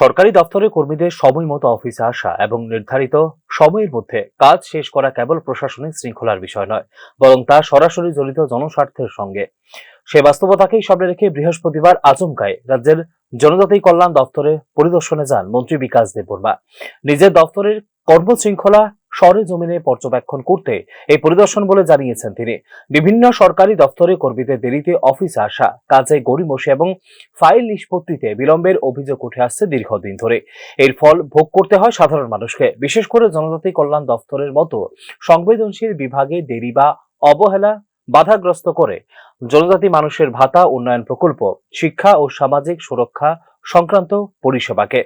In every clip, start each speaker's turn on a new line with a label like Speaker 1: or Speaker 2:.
Speaker 1: সরকারি দপ্তরের কর্মীদের সময় মতো অফিসে আসা এবং নির্ধারিত সময়ের মধ্যে কাজ শেষ করা কেবল প্রশাসনিক শৃঙ্খলার বিষয় নয়, বরং তা সরাসরি জড়িত জনস্বার্থের সঙ্গে। সে বাস্তবতাকেই সামনে রেখে বৃহস্পতিবার আচমকায় রাজ্যের জনজাতি কল্যাণ দপ্তরে পরিদর্শনে যান মন্ত্রী বিকাশ দেববর্মা। নিজের দপ্তরের কর্মশৃঙ্খলা সরে জমিনে পর্যবেক্ষণ করতে এই পরিদর্শন বলে জানিয়েছেন তিনি। বিভিন্ন সরকারি দপ্তরে কর্মীদের দেরিতে অফিসে আসা, কাজে গড়িমসি এবং ফাইল নিষ্পত্তিতে বিলম্বের অভিযোগ উঠে আসছে দীর্ঘদিন ধরে। এর ফল ভোগ করতে হয় সাধারণ মানুষকে। বিশেষ করে জনজাতি কল্যাণ দপ্তরের মতো সংবেদনশীল বিভাগে দেরি বা অবহেলা বাধাগ্রস্ত করে জনজাতি মানুষের ভাতা উন্নয়ন প্রকল্প, শিক্ষা ও সামাজিক সুরক্ষা সংক্রান্ত পরিষেবাকে।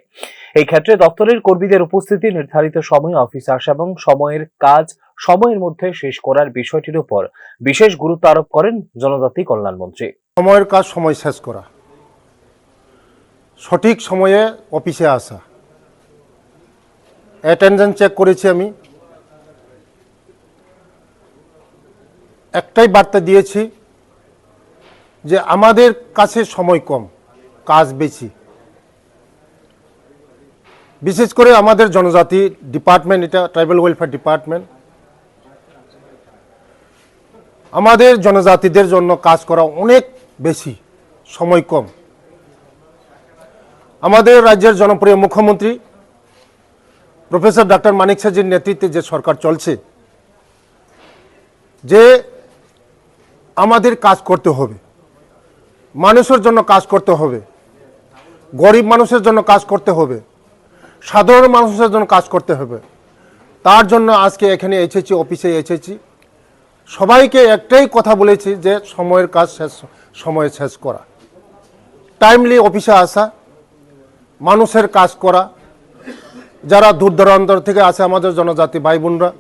Speaker 1: এই ক্ষেত্রে দপ্তরের কর্মীদের উপস্থিতি নির্ধারিত সময়ে অফিসে আসা এবং সময়ের কাজ সময়ের মধ্যে শেষ করার বিষয়টির উপর বিশেষ গুরুত্ব আরোপ করেন জনজাতি কল্যাণ মন্ত্রী
Speaker 2: সময়ের কাজ, সময় শেষ করা। সঠিক সময়ে অফিসে আসা। অ্যাটেন্ডেন্স চেক করেছি আমি। একটাই বার্তা দিয়েছি যে আমাদের কাছে সময় কম, কাজ বেশি। বিশেষ করে আমাদের জনজাতি ডিপার্টমেন্ট, এটা ট্রাইবাল ওয়েলফেয়ার ডিপার্টমেন্ট। আমাদের জনজাতিদের জন্য কাজ করা অনেক বেশি, সময় কম। আমাদের রাজ্যের জনপ্রিয় মুখ্যমন্ত্রী, প্রফেসর ডাক্তার মানিক সাজির নেতৃত্বে যে সরকার চলছে, যে আমাদের কাজ করতে হবে, মানুষের জন্য কাজ করতে হবে, গরিব মানুষের জন্য কাজ করতে হবে সাধারণ মানুষের জন্য কাজ করতে হবে। তার জন্য আজকে এখানে এসেছি, অফিসে এসেছি। সবাইকে একটাই কথা বলেছি যে সময়ের কাজ শেষ, সময়ে শেষ করা। টাইমলি অফিসে আসা, মানুষের কাজ করা। যারা দূর দূরান্তর থেকে আসে আমাদের জনজাতি ভাই বোনরা,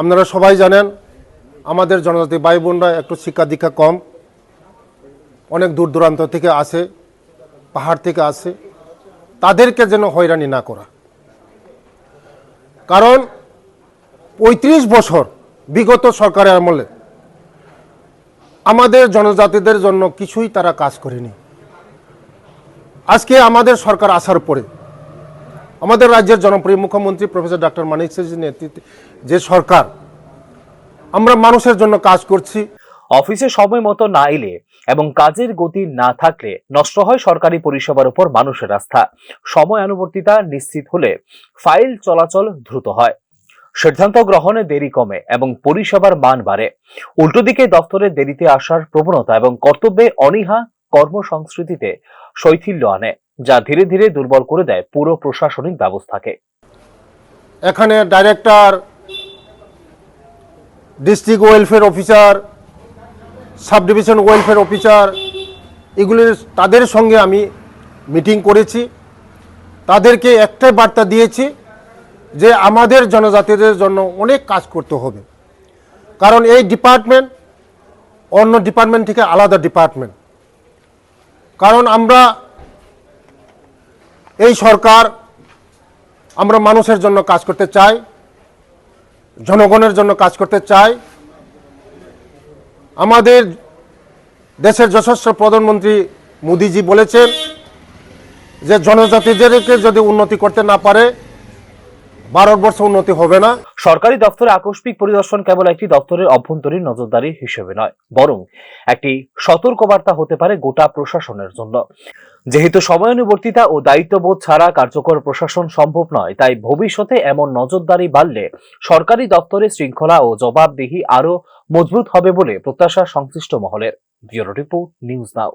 Speaker 2: আপনারা সবাই জানেন, আমাদের জনজাতি ভাই বোনরা একটু শিক্ষা দীক্ষা কম। অনেক দূর দূরান্ত থেকে আসে, পাহাড় থেকে আসে। তাদেরকে যেন হয়রানি না করা। কারণ পঁয়ত্রিশ বছর বিগত সরকারের আমলে আমাদের জনজাতিদের জন্য কিছুই তারা কাজ করেনি। আজকে আমাদের সরকার আসার পরে আমাদের রাজ্যের জনপ্রিয় মুখ্যমন্ত্রী প্রফেসর ডক্টর মানিক সাজির নেতৃত্বে যে সরকার, আমরা মানুষের জন্য কাজ করছি।
Speaker 1: অফিসে সময় মতো না এলে এবং কাজের গতি না থাকলে নষ্ট হয় সরকারি পরিষেবার উপর মানুষের আস্থা। সময় অনুবর্তিতা নিশ্চিত হলে ফাইল চলাচল দ্রুত হয়। সিদ্ধান্ত গ্রহণে দেরি কমে এবং পরিষেবার মান বাড়ে। উল্টো দিকে দফতরে দেরিতে আসার প্রবণতা এবং কর্তব্যে অনীহা কর্মসংস্কৃতিতে শৈথিল্য আনে, যা ধীরে ধীরে দুর্বল করে দেয় পুরো প্রশাসনিক ব্যবস্থাকে।
Speaker 2: এখানে director district welfare officer sub division welfare officer, এগুলির তাদের সঙ্গে আমি মিটিং করেছি। তাদেরকে একটাই বার্তা দিয়েছি যে আমাদের জনজাতিদের জন্য অনেক কাজ করতে হবে। কারণ এই ডিপার্টমেন্ট অন্য ডিপার্টমেন্ট থেকে আলাদা ডিপার্টমেন্ট। কারণ আমরা এই সরকার আমরা মানুষের জন্য কাজ করতে চাই, জনগণের জন্য কাজ করতে চাই আমাদের দেশের যশস্ব প্রধানমন্ত্রী মোদিজি বলেছেন যে জনজাতিদেরকে যদি উন্নতি করতে না পারে উন্নতি হবে না।
Speaker 1: সরকারি দপ্তরে আকস্মিক পরিদর্শন কেবল একটি দপ্তরের অভ্যন্তরীণ নজরদারি হিসেবে নয়, বরং একটি সতর্কবার্তা হতে পারে গোটা প্রশাসনের জন্য। যেহেতু সময়ানুবর্তিতা ও দায়িত্ববোধ ছাড়া কার্যকর প্রশাসন সম্ভব নয়, তাই ভবিষ্যতে এমন নজরদারি বাড়লে সরকারি দপ্তরে শৃঙ্খলা ও জবাবদিহি আরও মজবুত হবে বলে প্রত্যাশা সংশ্লিষ্ট মহলের। Bureau report, news now.